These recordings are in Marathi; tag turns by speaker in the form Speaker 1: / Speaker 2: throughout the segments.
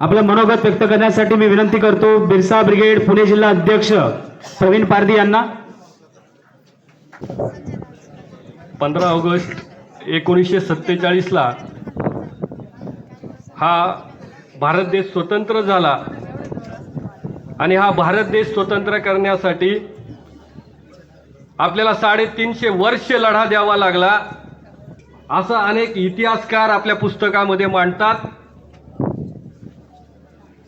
Speaker 1: आपलं मनोगत व्यक्त करण्यासाठी मी विनंती करतो बिरसा ब्रिगेड पुणे जिल्हा अध्यक्ष प्रवीण पारदी यांना.
Speaker 2: पंधरा ऑगस्ट एकोणीसशे सत्तेचाळीसला हा भारत देश स्वतंत्र झाला आणि हा भारत देश स्वतंत्र करण्यासाठी आपल्याला साडेतीनशे वर्ष लढा द्यावा लागला असा अनेक इतिहासकार आपल्या पुस्तकामध्ये मांडतात.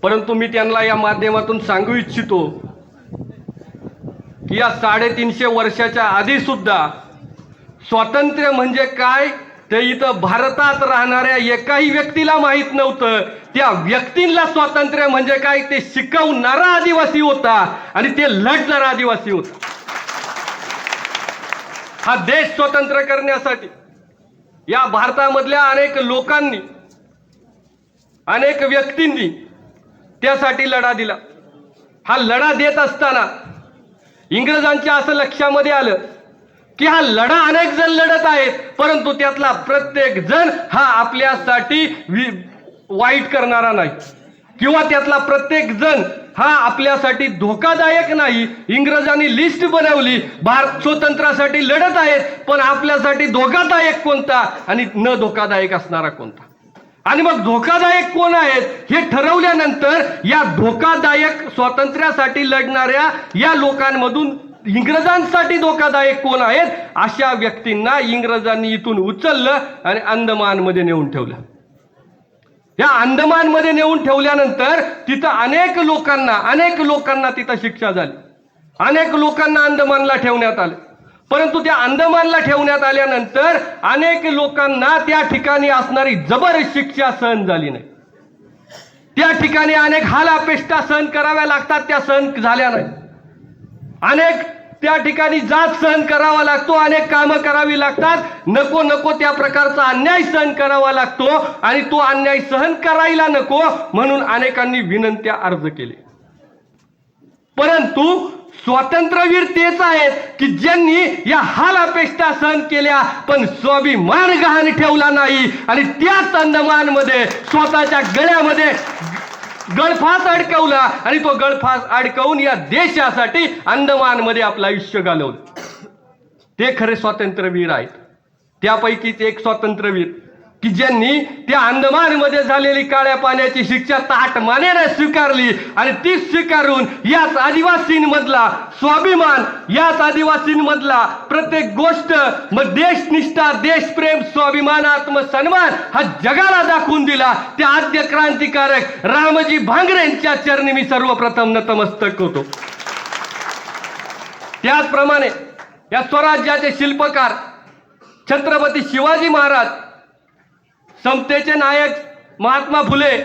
Speaker 2: परंतु मी त्यांना या माध्यमातून सांगू इच्छितो की या साडेतीनशे वर्षाच्या आधी सुद्धा स्वातंत्र्य म्हणजे काय ते इथं भारतात राहणाऱ्या एकाही व्यक्तीला माहीत नव्हतं. त्या व्यक्तींना स्वातंत्र्य म्हणजे काय ते शिकवणारा आदिवासी होता आणि ते लढणारा आदिवासी होता. हा देश स्वतंत्र करण्यासाठी या भारतामधल्या अनेक लोकांनी अनेक व्यक्तींनी त्यासाठी लढा दिला. हा लढा देत असताना इंग्रजांच्या असं लक्षामध्ये आलं की हा लढा अनेक जण लढत आहेत परंतु त्यातला प्रत्येक जण हा आपल्यासाठी वि- वाईट करणारा नाही. किंवा त्यातला प्रत्येक जण हा आपल्यासाठी धोकादायक नाही. इंग्रजांनी लिस्ट बनवली भारत स्वतंत्रासाठी लढत आहेत पण आपल्यासाठी धोकादायक कोणता आणि न धोकादायक असणारा कोणता? आणि मग धोकादायक कोण आहेत हे ठरवल्यानंतर या धोकादायक स्वातंत्र्यासाठी लढणाऱ्या या लोकांमधून इंग्रजांसाठी धोकादायक कोण आहेत अशा व्यक्तींना इंग्रजांनी इथून उचललं आणि अंदमानमध्ये नेऊन ठेवलं. या अंदमानमध्ये नेऊन ठेवल्यानंतर तिथं अनेक लोकांना अनेक लोकांना तिथं शिक्षा झाली. अनेक लोकांना अंदमानला ठेवण्यात आलं. परंतु त्या अंदमानला ठेवण्यात आल्यानंतर अनेक लोकांना त्या ठिकाणी असणारी जबर शिक्षा सहन झाली नाही. त्या ठिकाणी अनेक हालापेष्टा सहन कराव्या लागतात त्या सहन झाल्या नाही. अनेक त्या ठिकाणी जात सहन करावा लागतो अनेक कामं करावी लागतात. नको नको त्या प्रकारचा अन्याय सहन करावा लागतो आणि तो अन्याय सहन करायला नको म्हणून अनेकांनी विनंत्या अर्ज केले. परंतु स्वातंत्र्यवीर तेच आहेत की ज्यांनी या हाल अपेक्षा सहन केल्या पण स्वाभिमान गहाण ठेवला नाही. आणि त्याच अंदमानमध्ये स्वतःच्या गळ्यामध्ये गळफास अडकवला आणि तो गळफास अडकवून या देशासाठी अंदमानमध्ये आपलं आयुष्य घालवलं. ते खरे स्वातंत्र्यवीर आहेत. त्यापैकीच एक स्वातंत्र्यवीर की ज्यांनी त्या अंदमानमध्ये झालेली काळ्या पाण्याची शिक्षा ताट मानेने स्वीकारली आणि ती स्वीकारून याच आदिवासींमधला स्वाभिमान याच आदिवासींमधला प्रत्येक गोष्ट मग देशनिष्ठा देशप्रेम स्वाभिमान आत्मसन्मान हा जगाला दाखवून दिला. त्या आद्य क्रांतिकारक रामजी भांगरेंच्या चरणी मी सर्वप्रथम नतमस्तक होतो. त्याचप्रमाणे या स्वराज्याचे शिल्पकार छत्रपती शिवाजी महाराज समतेचे नायक महात्मा फुले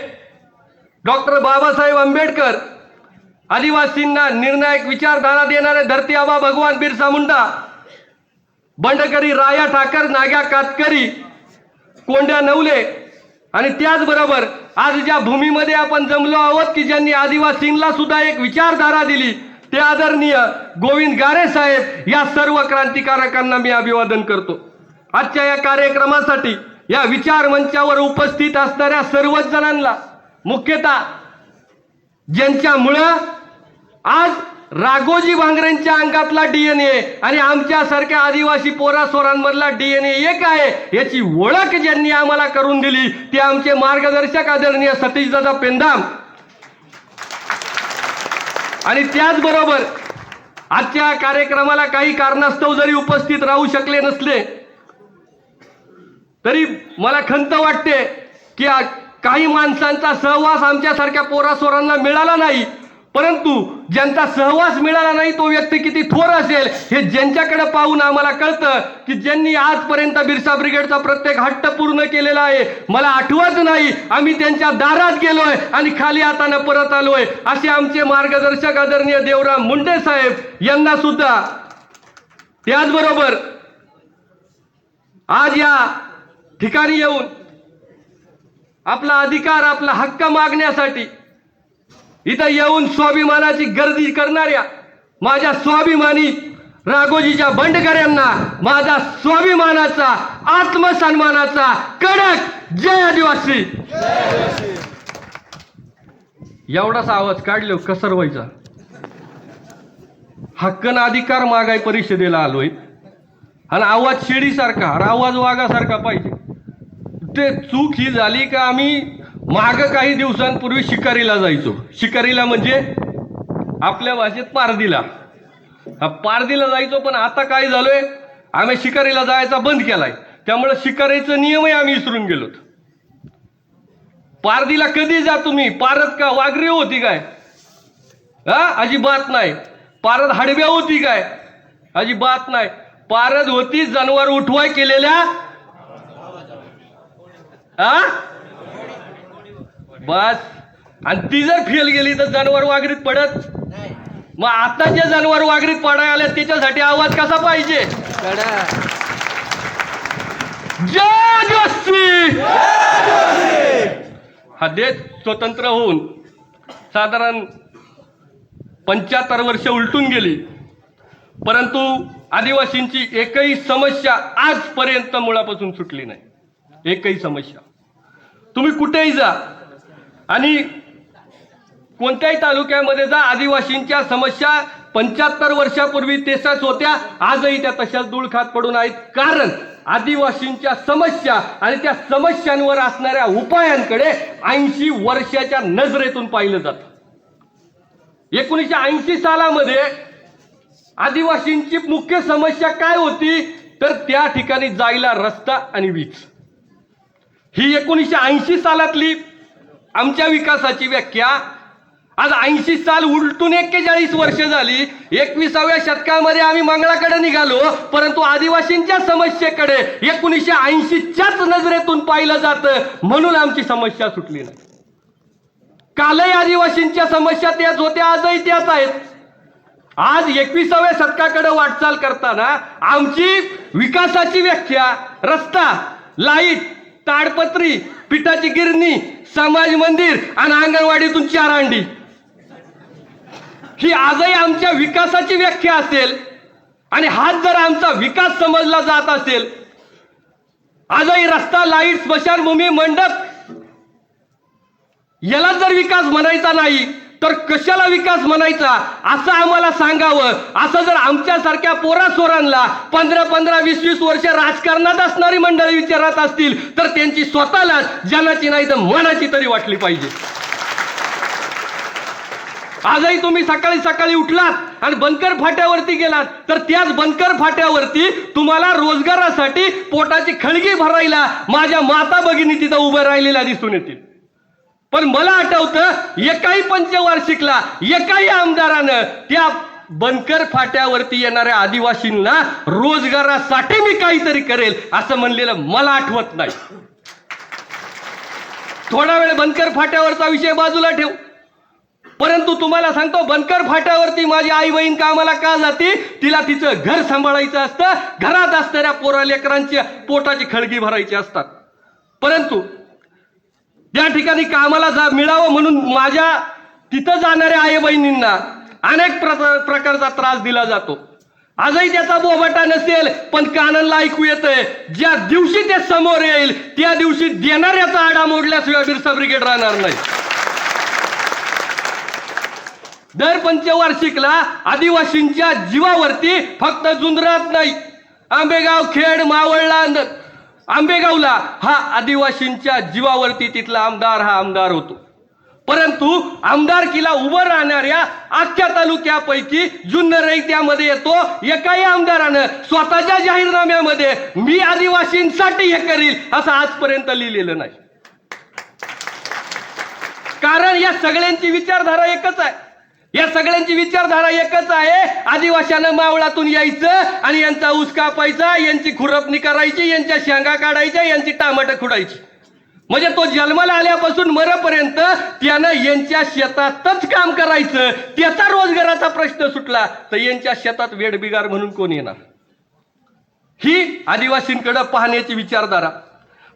Speaker 2: डॉक्टर बाबासाहेब आंबेडकर आदिवासींना निर्णायक विचारधारा देणारे धरती आबा भगवान बिरसा मुंडा बंडकरी राया ठाकर नाग्या कातकरी कोंड्या नवले आणि त्याचबरोबर आज ज्या भूमीमध्ये आपण जमलो आहोत की ज्यांनी आदिवासींना सुद्धा एक विचारधारा दिली ते आदरणीय गोविंद गारे साहेब या सर्व क्रांतिकारकांना मी अभिवादन करतो. आजच्या या कार्यक्रमासाठी या विचार मंचावर उपस्थित असणाऱ्या सर्वच जणांना मुख्यतः ज्यांच्यामुळं आज राघोजी भांगरेंच्या अंगातला डीएनए आणि आमच्यासारख्या आदिवासी पोरासोरांमधला डीएनए एक आहे याची ओळख ज्यांनी आम्हाला करून दिली ते आमचे मार्गदर्शक आदरणीय सतीशदादा पेंदाम आणि त्याचबरोबर आजच्या कार्यक्रमाला काही कारणास्तव जरी उपस्थित राहू शकले नसले तरी मला खंत वाटते की काही माणसांचा सहवास आमच्यासारख्या पोरासोरांना मिळाला नाही. परंतु ज्यांचा सहवास मिळाला नाही तो व्यक्ती किती थोर असेल हे ज्यांच्याकडे पाहून आम्हाला कळतं की ज्यांनी आजपर्यंत बिरसा ब्रिगेडचा प्रत्येक हट्ट पूर्ण केलेला आहे मला आठवत नाही. आम्ही त्यांच्या दारात गेलोय आणि खाली हाताने परत आलोय. असे आमचे मार्गदर्शक आदरणीय देवराम मुंडे साहेब यांना सुद्धा. त्याचबरोबर आज या ठिकाणी येऊन आपला अधिकार आपला हक्क मागण्यासाठी इथं येऊन स्वाभिमानाची गर्दी करणाऱ्या माझ्या स्वाभिमानी राघोजीच्या बंडकऱ्यांना माझा स्वाभिमानाचा आत्मसन्मानाचा कडक जय आदिवासी! एवढाच आवाज काढलो कसर व्हायचा? हक्कन अधिकार मागाय परिषदेला आलोय. आणि आवाज शिडीसारखा आणि आवाज वाघासारखा पाहिजे. ते चूक ही झाली का आम्ही माग काही दिवसांपूर्वी शिकारीला जायचो. शिकारीला म्हणजे आपल्या भाषेत पारदीला. पारदीला जायचो पण आता काय झालोय? आम्ही शिकारीला जायचा बंद केलाय. त्यामुळे शिकारीचा नियमही आम्ही विसरून गेलो पारदीला कधी जा तुम्ही? पारत का वाघरी होती काय? हा अजिबात नाही. पारद हडव्या होती काय? अजिबात नाही. पारद होती जनावर उठवाय केलेल्या हा? बस. आणि ती जर फेल गेली तर जनावर वाघरीत पडत. मग आता जे जनावर वाघरीत पडाय आले त्याच्यासाठी आवाज कसा पाहिजे? हा देश स्वतंत्र होऊन साधारण पंच्याहत्तर वर्ष उलटून गेली. परंतु आदिवासींची एकही समस्या आजपर्यंत मुळापासून सुटली नाही. एकही समस्या. तुम्ही कुठेही जा आणि कोणत्याही तालुक्यामध्ये जा आदिवासींच्या समस्या पंच्याहत्तर वर्षापूर्वी तेसाच होत्या. आजही त्या तशाच धूळखात पडून आहेत. कारण आदिवासींच्या समस्या आणि त्या समस्यांवर असणाऱ्या उपायांकडे ऐंशी वर्षाच्या नजरेतून पाहिलं जातं. एकोणीसशे ऐंशी सालामध्ये आदिवासींची मुख्य समस्या काय होती? तर त्या ठिकाणी जायला रस्ता आणि वीज. ही एकोणीसशे ऐंशी सालातली आमच्या विकासाची व्याख्या. आज ऐंशी साल उलटून एक्केचाळीस वर्ष झाली. एकविसाव्या शतकामध्ये आम्ही मंगळाकडे निघालो परंतु आदिवासींच्या समस्येकडे एकोणीसशे ऐंशीच्याच नजरेतून पाहिलं जातं म्हणून आमची समस्या सुटली नाही. कालही आदिवासींच्या समस्या त्याच होत्या आजही त्याच आहेत. आज एकविसाव्या शतकाकडे वाटचाल करताना आमची विकासाची व्याख्या रस्ता लाइट ताडपत्री पिठाची गिरणी समाज मंदिर आणि अंगणवाडीतून चार अंडी. ही आजही आमच्या विकासाची व्याख्या असेल आणि हाच जर आमचा विकास समजला जात असेल आजही रस्ता लाइट स्मशानभूमी मंडप याला जर विकास म्हणायचा नाही तर कशाला विकास म्हणायचा? असं आम्हाला सांगावं. असं जर आमच्यासारख्या पोरासोरांना पंधरा पंधरा वीस वीस वर्ष राजकारणात असणारी मंडळी विचारत असतील तर त्यांची स्वतःलाच जनाची नाही तर मनाची तरी वाटली पाहिजे. आजही तुम्ही सकाळी सकाळी उठलात आणि बनकर फाट्यावरती गेलात तर त्याच बनकर फाट्यावरती तुम्हाला रोजगारासाठी पोटाची खळगी भरायला माझ्या माता भगिनी तिथं उभं राहिलेल्या दिसून येतील. पण मला आठवतं एकाही पंचवार्षिकला एकाही आमदारानं त्या बनकर फाट्यावरती येणाऱ्या आदिवासींना रोजगारासाठी मी काहीतरी करेल असं म्हणलेलं मला आठवत नाही. थोडा वेळ बनकर फाट्यावरचा विषय बाजूला ठेव. परंतु तुम्हाला सांगतो बनकर फाट्यावरती माझी आई बहीण कामाला का जाते? तिला तिचं घर सांभाळायचं असतं घरात असणाऱ्या पोरा लेकरांची पोटाची खळगी भरायची असतात. परंतु ज्या ठिकाणी कामाला जा मिळावं म्हणून माझ्या तिथं जाणाऱ्या आई बहिणींना अनेक प्र- प्रकारचा त्रास दिला जातो. आजही त्याचा बोबाटा नसेल पण कानांना ऐकू येतंय. ज्या दिवशी ते समोर येईल त्या दिवशी देणाऱ्याचा आडा मोडल्याशिवाय बिरसा ब्रिगेड राहणार नाही. दर पंचवार्षिकला आदिवासींच्या जीवावरती फक्त जुंजरात नाही. आंबेगाव खेड मावळला आंबेगावला हा आदिवासींच्या जीवावरती तिथला आमदार हा आमदार होतो. परंतु आमदारकीला उभं राहणाऱ्या अख्ख्या तालुक्यापैकी जुन्नरही त्यामध्ये येतो एकाही आमदारानं स्वतःच्या जाहीरनाम्यामध्ये मी आदिवासींसाठी हे करील असं आजपर्यंत लिहिलेलं नाही. कारण या सगळ्यांची विचारधारा एकच आहे. या सगळ्यांची विचारधारा एकच आहे. आदिवाशानं मावळातून यायचं आणि यांचा ऊस कापायचा यांची खुरपणी करायची यांच्या शेंगा काढायच्या यांची टामाटं खुडायची. म्हणजे तो जन्माला आल्यापासून मरपर्यंत त्यानं यांच्या शेतातच काम करायचं. त्याचा रोजगाराचा प्रश्न सुटला तर यांच्या शेतात वेडबिगार म्हणून कोण येणार? ही आदिवासींकडे पाहण्याची विचारधारा.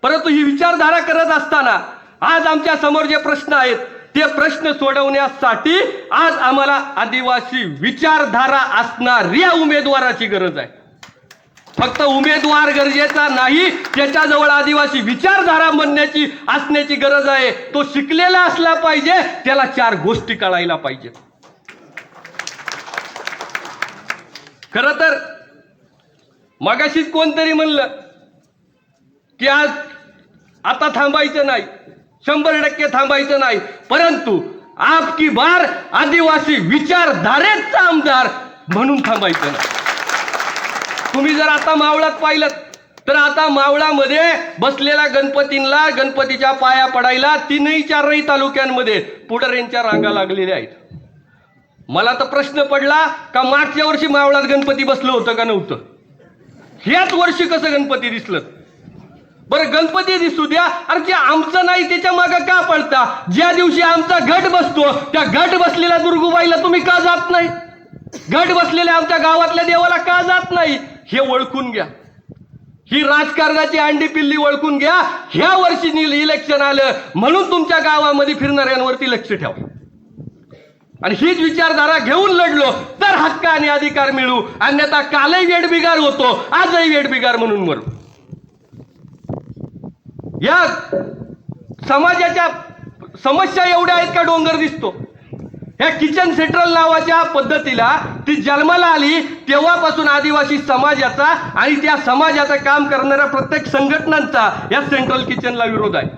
Speaker 2: परंतु ही विचारधारा करत असताना आज आमच्यासमोर जे प्रश्न आहेत ते प्रश्न सोडवण्यासाठी आज आम्हाला आदिवासी विचारधारा असणाऱ्या उमेदवाराची गरज आहे. फक्त उमेदवार गरजेचा नाही त्याच्याजवळ आदिवासी विचारधारा म्हणण्याची असण्याची गरज आहे. तो शिकलेला असला पाहिजे त्याला चार गोष्टी कळायला पाहिजे खर तर मगाशीच कोणतरी म्हणलं की आज आता थांबायचं नाही. शंभर टक्के थांबायचं नाही. परंतु आपकी बार आदिवासी विचारधारेचा आमदार म्हणून थांबायचं नाही. तुम्ही जर आता मावळात पाहिलं तर आता मावळामध्ये बसलेल्या गणपतींना गणपतीच्या पाया पडायला तीनही चारही तालुक्यांमध्ये पुढाऱ्यांच्या रांगा लागलेल्या आहेत. मला तर प्रश्न पडला का मागच्या वर्षी मावळात गणपती बसलं होतं का नव्हतं? ह्याच वर्षी कसं गणपती दिसलं? बरं गणपती दिसू द्या. अरे जे आमचं नाही त्याच्यामागे का पळता ज्या दिवशी आमचा घट बसतो त्या घट बसलेल्या दुर्गुबाईला तुम्ही का जात नाही? घट बसलेल्या आमच्या गावातल्या देवाला का जात नाही? हे ओळखून घ्या. ही राजकारणाची अंडी पिल्ली ओळखून घ्या. ह्या वर्षी इलेक्शन आलं म्हणून तुमच्या गावामध्ये फिरणाऱ्यांवरती लक्ष ठेवा. आणि हीच विचारधारा घेऊन लढलो तर हक्क आणि अधिकार मिळू. अन्यथा कालही वेडबिगार होतो आजही वेडबिगार म्हणून मरू. या समाजाच्या समस्या एवढ्या आहेत का डोंगर दिसतो? या किचन सेंट्रल नावाच्या पद्धतीला ती जन्माला आली तेव्हापासून आदिवासी समाजाचा आणि त्या समाजाचं काम करणाऱ्या प्रत्येक संघटनांचा या सेंट्रल किचनला विरोध आहे.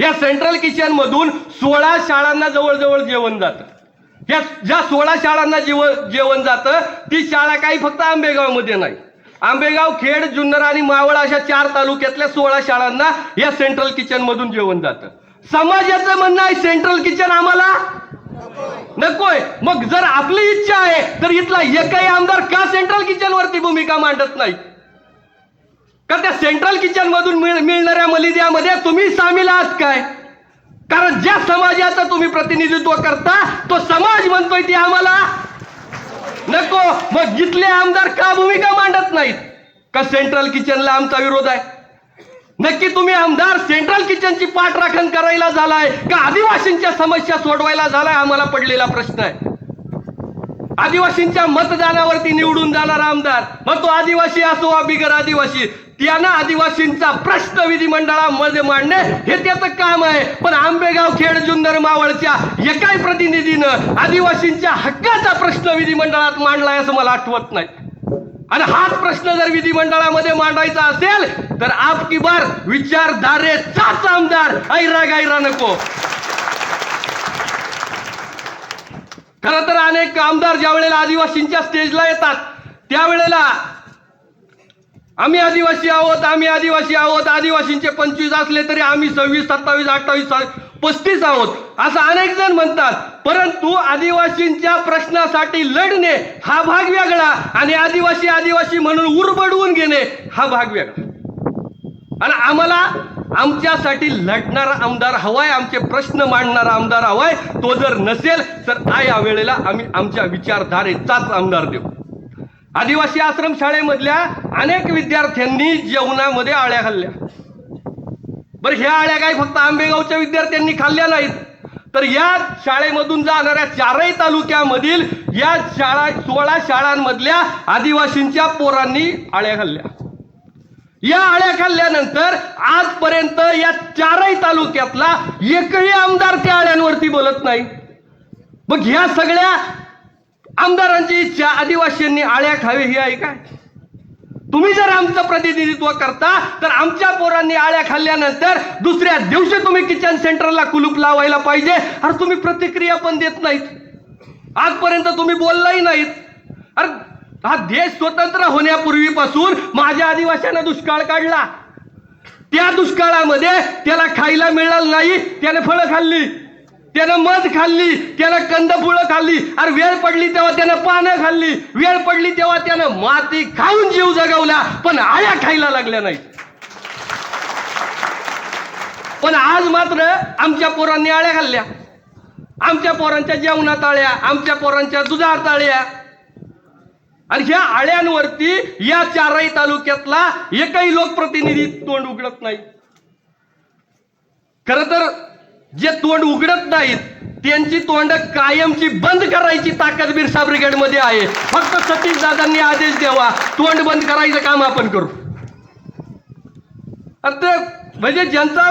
Speaker 2: या सेंट्रल किचन मधून सोळा शाळांना जवळजवळ जेवण जातं. या ज्या सोळा शाळांना जेव जेवण जातं ती शाळा काही फक्त आंबेगावमध्ये नाही. आंबेगाव खेड जुन्नर आणि मावळ अशा चार तालुक्यातल्या सोळा शाळांना या सेंट्रल किचन मधून जेवण जातं. समाजाचं म्हणणं आहे सेंट्रल किचन आम्हाला नकोय. मग जर आपली इच्छा आहे तर इथला एकही आमदार का सेंट्रल किचन वरती भूमिका मांडत नाही? का त्या सेंट्रल किचन मधून मिळ- मिळणाऱ्या मलिद्यामध्ये तुम्ही सामील आहात काय? कारण ज्या समाजाचं तुम्ही प्रतिनिधित्व करता तो समाज म्हणतोय ती आम्हाला नको मग जिथले आमदार का भूमिका मांडत नाहीत? का सेंट्रल किचनला आमचा विरोध आहे? नक्की तुम्ही आमदार सेंट्रल किचनची पाठराखण करायला झालाय का आदिवासींच्या समस्या सोडवायला झालाय? आम्हाला पडलेला प्रश्न आहे. आदिवासींच्या मतदानावरती निवडून जाणारा आमदार मग तो आदिवासी असो वा बिगर आदिवासी त्यानं आदिवासींचा प्रश्न विधिमंडळामध्ये मांडणे हे त्याचं काम आहे. पण आंबेगाव खेड जुन्नर मावळच्या एकाही प्रतिनिधीनं आदिवासींच्या हक्काचा प्रश्न विधिमंडळात मांडलाय असं मला आठवत नाही. आणि हाच प्रश्न जर विधिमंडळामध्ये मांडायचा असेल तर आपकी बार विचारधारेचाच आमदार ऐरा गायरा नको. खरं तर अनेक आमदार ज्या वेळेला आदिवासींच्या स्टेजला येतात त्यावेळेला आम्ही आदिवासी आहोत आम्ही आदिवासी आहोत आदिवासींचे पंचवीस असले तरी आम्ही सव्वीस सत्तावीस अठ्ठावीस पस्तीस आहोत. असं अनेक जण म्हणतात. परंतु आदिवासींच्या प्रश्नासाठी लढणे हा भाग वेगळा आणि आदिवासी आदिवासी म्हणून उरबडवून घेणे हा भाग वेगळा. आणि आम्हाला आमच्यासाठी लढणारा आमदार हवाय आमचे प्रश्न मांडणारा आमदार हवाय तो जर नसेल तर आ या वेळेला आम्ही आमच्या विचारधारेचाच आमदार देऊ. आदिवासी आश्रम शाळेमधल्या अनेक विद्यार्थ्यांनी जेवणामध्ये आळ्या खाल्ल्या. बरं ह्या आळ्या काय फक्त आंबेगावच्या विद्यार्थ्यांनी खाल्ल्या नाहीत तर या शाळेमधून जाणाऱ्या चारही तालुक्यामधील या शाळा सोळा शाळांमधल्या आदिवासींच्या पोरांनी आळ्या खाल्ल्या. या आळ्या खाल्ल्यानंतर आजपर्यंत या चारही तालुक्यातला एकही आमदार त्या आळ्यांवरती बोलत नाही. मग ह्या सगळ्या आमदारांची इच्छा आदिवासींनी आळ्या खावे ही आहे काय? तुम्ही जर आमचं प्रतिनिधित्व करता तर आमच्या पोरांनी आळ्या खाल्ल्यानंतर दुसऱ्या दिवशी तुम्ही किचन सेंटरला कुलूप लावायला पाहिजे. अरे तुम्ही प्रतिक्रिया पण देत नाहीत. आजपर्यंत तुम्ही बोललाही नाहीत. अरे हा देश स्वतंत्र होण्यापूर्वीपासून माझ्या आदिवाशांना दुष्काळ काढला. त्या दुष्काळामध्ये त्याला खायला मिळालं नाही त्याने फळं खाल्ली. त्यानं मध खाल्ली त्यानं कंदफुळं खाल्ली. अरे वेळ पडली तेव्हा त्यानं पानं खाल्ली. वेळ पडली तेव्हा त्यानं माती खाऊन जीव जगवला. पण आया खायला लागल्या नाही पण आज मात्र आमच्या पोरांनी आळ्या खाल्ल्या. आमच्या पोरांच्या जेवणात आळ्या आमच्या पोरांच्या दुधात आळ्या. आणि ह्या आळ्यांवरती या चारही तालुक्यातला एकही लोकप्रतिनिधी तोंड उघडत नाही. खर तर जे तोंड उघडत नाहीत त्यांची तोंड कायमची बंद करायची ताकद बिरसा ब्रिगेडमध्ये आहे. फक्त सतीश दादांनी आदेश द्यावा. तोंड बंद करायचं काम आपण करू. आता म्हणजे ज्यांचा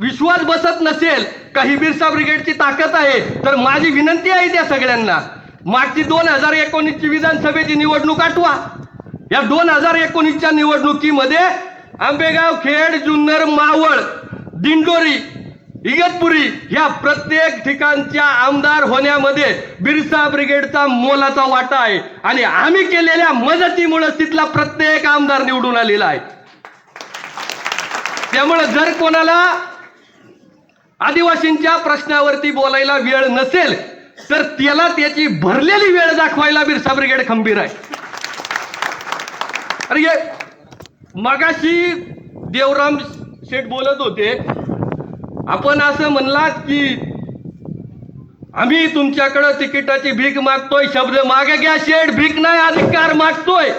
Speaker 2: विश्वास बसत नसेल काही बिरसा ब्रिगेडची ताकद आहे तर माझी विनंती आहे त्या सगळ्यांना मागची दोन हजार एकोणीसची विधानसभेची निवडणूक आठवा. या दोन हजार एकोणीसच्या निवडणुकीमध्ये आंबेगाव खेड जुन्नर मावळ दिंडोरी इगतपुरी या प्रत्येक ठिकाणच्या आमदार होण्यामध्ये बिरसा ब्रिगेडचा मोलाचा वाटा आहे. आणि आम्ही केलेल्या मदतीमुळे तिथला प्रत्येक आमदार निवडून आलेला आहे. त्यामुळे जर कोणाला आदिवासींच्या प्रश्नावरती बोलायला वेळ नसेल तर त्याला त्याची भरलेली वेळ दाखवायला बिरसा ब्रिगेड खंबीर आहे. अरे मगाशी देवराम शेठ बोलत होते आपण असं म्हणलात की आम्ही तुमच्याकडं तिकिटाची भीक मागतोय शब्द मागे घ्या शेड भीक नाही अधिकार मागतोय.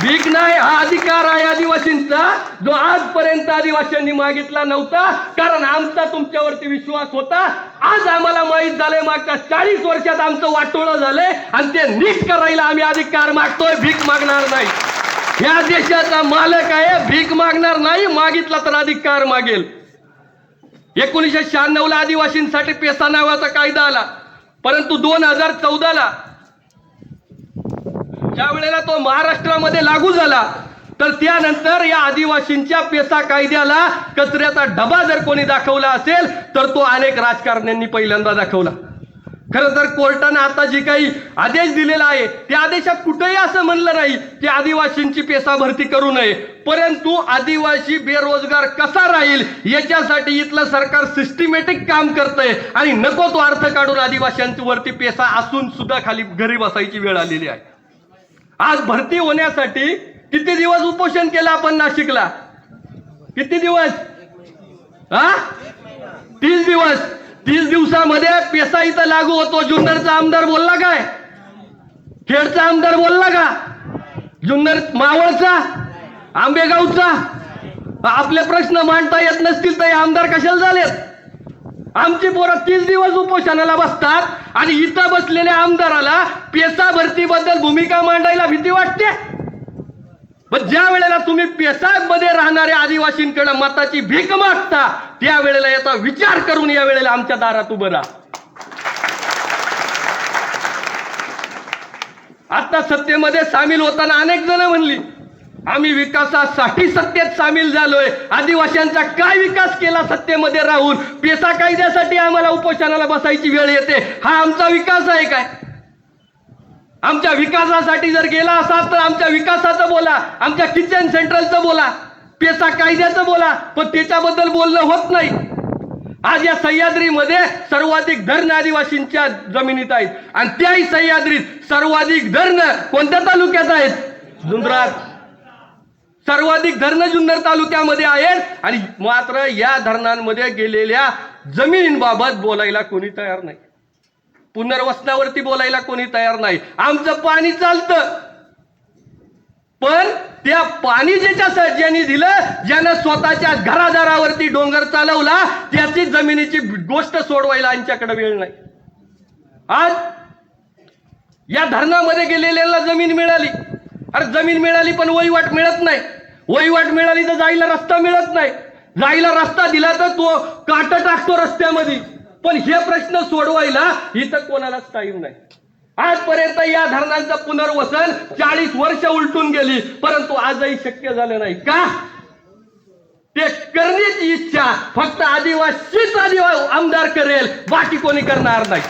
Speaker 2: भीक नाही हा अधिकार आहे आदिवासींचा. जो आजपर्यंत आदिवासींनी मागितला नव्हता कारण आमचा तुमच्यावरती विश्वास होता. आज आम्हाला माहीत झालंय मागच्या चाळीस वर्षात आमचं वाटोळं झालंय आणि ते नीट करायला आम्ही अधिकार मागतोय भीक मागणार नाही. या देशाचा मालक आहे भीक मागणार नाही मागितला तर अधिकार मागेल. एकोणीसशे शहाण्णवला आदिवासींसाठी पेसा नावाचा कायदा आला. परंतु दोन हजार चौदाला ज्या वेळेला तो महाराष्ट्रामध्ये लागू झाला तर त्यानंतर या आदिवासींच्या पेसा कायद्याला कचऱ्याचा डबा जर कोणी दाखवला असेल तर तो अनेक राजकारण्यांनी पहिल्यांदा दाखवला. खरं तर कोर्टानं आता जी काही आदेश दिलेला आहे त्या आदेशात कुठेही असं म्हणलं नाही की आदिवासींची पेसा भरती करू नये. परंतु आदिवासी बेरोजगार कसा राहील याच्यासाठी इथलं सरकार सिस्टमॅटिक काम करतंय. आणि नको तो अर्थ काढून आदिवासींवरती पेसा असून सुद्धा खाली घरी बसायची वेळ आलेली आहे. आज भरती होण्यासाठी किती दिवस उपोषण केलं आपण नाशिकला? किती दिवस? हा तीस दिवस. तीस दिवसामध्ये पेसा इथं लागू होतो. जुन्नरचा आमदार बोलला काय? खेडचा आमदार बोलला का? जुन्नर मावळचा? आंबेगावचा आपले प्रश्न मांडता येत नसतील तर आमदार कशाला झालेत? आमची पोरं तीस दिवस उपोषणाला बसतात आणि इथं बसलेल्या आमदाराला पेसा भरतीबद्दल भूमिका मांडायला भीती वाटते? पण ज्या वेळेला तुम्ही पेसामध्ये राहणाऱ्या आदिवासींकडे मताची भीक मागता त्या वेळेला याचा विचार करून या वेळेला आमच्या दारात उभं राहा. आता सत्तेमध्ये सामील होताना अनेक जण म्हणली आम्ही विकासासाठी सत्तेत सामील झालोय. आदिवासींचा काय विकास केला सत्तेमध्ये राहून? पेसा कायद्यासाठी आम्हाला उपोषणाला बसायची वेळ येते. हा आमचा विकास आहे काय? आमच्या विकासासाठी जर गेला असाल तर आमच्या विकासाचं बोला. आमच्या किचन सेंट्रलचं बोला. पेसा कायद्याचं बोला. पण त्याच्याबद्दल बोलणं होत नाही. आज या सह्याद्रीमध्ये सर्वाधिक धरण आदिवासींच्या जमिनीत आहेत. आणि त्याही सह्याद्रीत सर्वाधिक धरण कोणत्या तालुक्यात आहेत? जुंद्रात सर्वाधिक धरणं जुन्नर तालुक्यामध्ये आहेत. आणि मात्र या धरणांमध्ये गेलेल्या जमिनींबाबत बोलायला कोणी तयार नाही. पुनर्वसनावरती बोलायला कोणी तयार नाही. आमचं पाणी चालतं. पण त्या पाणी ज्याच्या ज्यांनी दिलं ज्यानं स्वतःच्या घरादारावरती डोंगर चालवला त्याची जमिनीची गोष्ट सोडवायला आमच्याकडे वेळ नाही. आज या धरणामध्ये गेलेल्याला जमीन मिळाली. अरे जमीन मिळाली पण वहिवाट मिळत नाही. वहिवाट मिळाली तर जायला रस्ता मिळत नाही. जायला रस्ता दिला तर तो काट टाकतो रस्त्यामध्ये. पण हे प्रश्न सोडवायला इथं कोणालाच टाईम नाही. आजपर्यंत या धरणांचं पुनर्वसन चाळीस वर्ष उलटून गेली. परंतु आजही शक्य झालं नाही का? ते करण्याची इच्छा फक्त आदिवासीच आदिवासी आमदार करेल. बाकी कोणी करणार नाही.